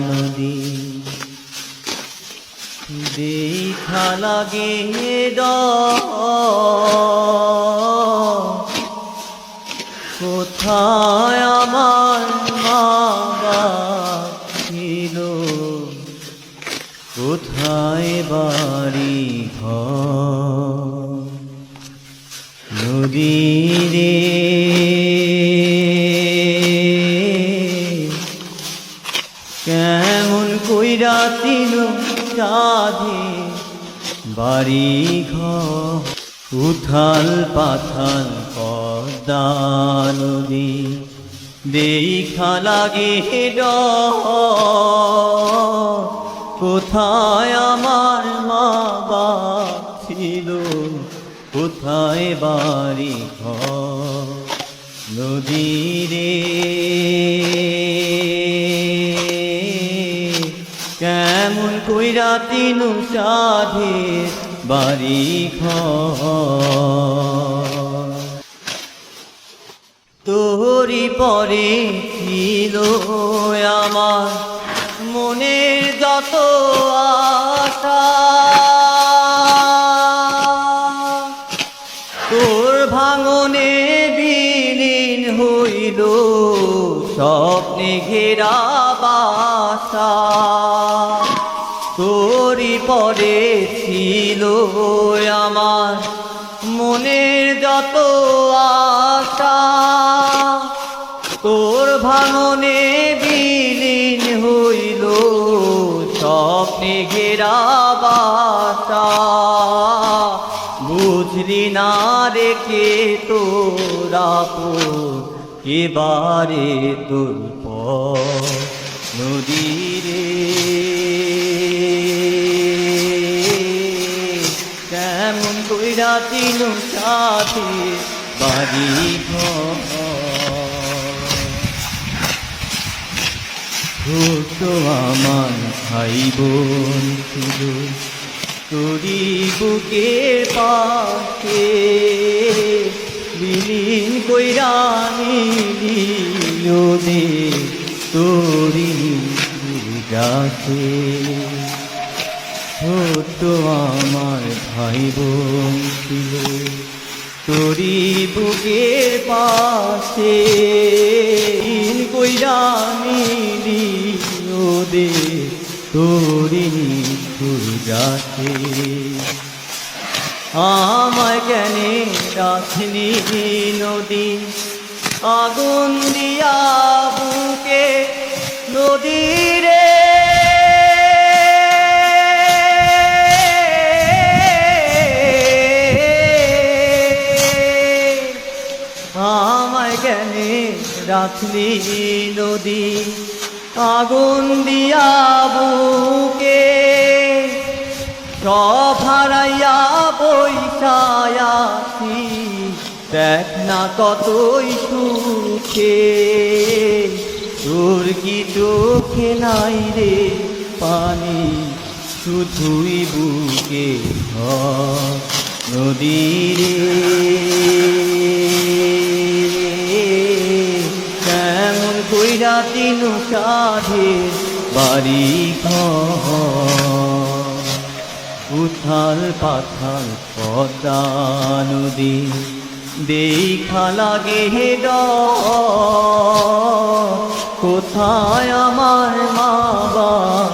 নদী দেখা লাগে কোথায় আমার মা ছিল? কোথায় বাড়ি ঘর? কেমন কইরা তিন সাধে বাড়ি ঘর উথাল পাথাল পদ্মা নদী। দেখা লাগে কোথায় আমার মা বাপ ছিল? কোথায় বাড়ি ঘর নদীরে কেমন কইরা তিন সাধে বাড়ি ঘর তোরি পরে ছিল আমার মনের যত আশা। তোর ভাঙনে বিলীন হইল স্বপ্নে ঘেরা বাসা। পরে ছিল আমার মনের যত আশা। তোর ভাঙনে বিলীন হইল স্বপ্নে ঘেরা বাসা। বুঝলি না রেখে তোরা এবারে তোর পর। নদীরে তিন সাথে বাড়ি ছোট আমার ভাই বোন ছিল তোরি বুকের পাশে বিলীন কইরা নিলি দে তোরি গাছে ছোট আমার ভাই বোন ছিল তোরি বুকের পাশে কইরা নিলি ওদে তোরি যাচ্ছে আমায় জ্ঞানে রাখনি নদী? আগুন দিয়া বুকে নদীরে আমায় কেনে রাখলি নদী, আগুন দিয়া বুকে। সব হারাইয়া বৈশায়াছি দেখ না কতই সুখে। তোর কি চোখে নাই রে পানি, শুধুই বুকে ঘর নদীরে তিন সাধে বাড়ি উথাল পাথাল পদ্মা নদী দেখা লাগে ডর। কোথায় আমার মা ছিল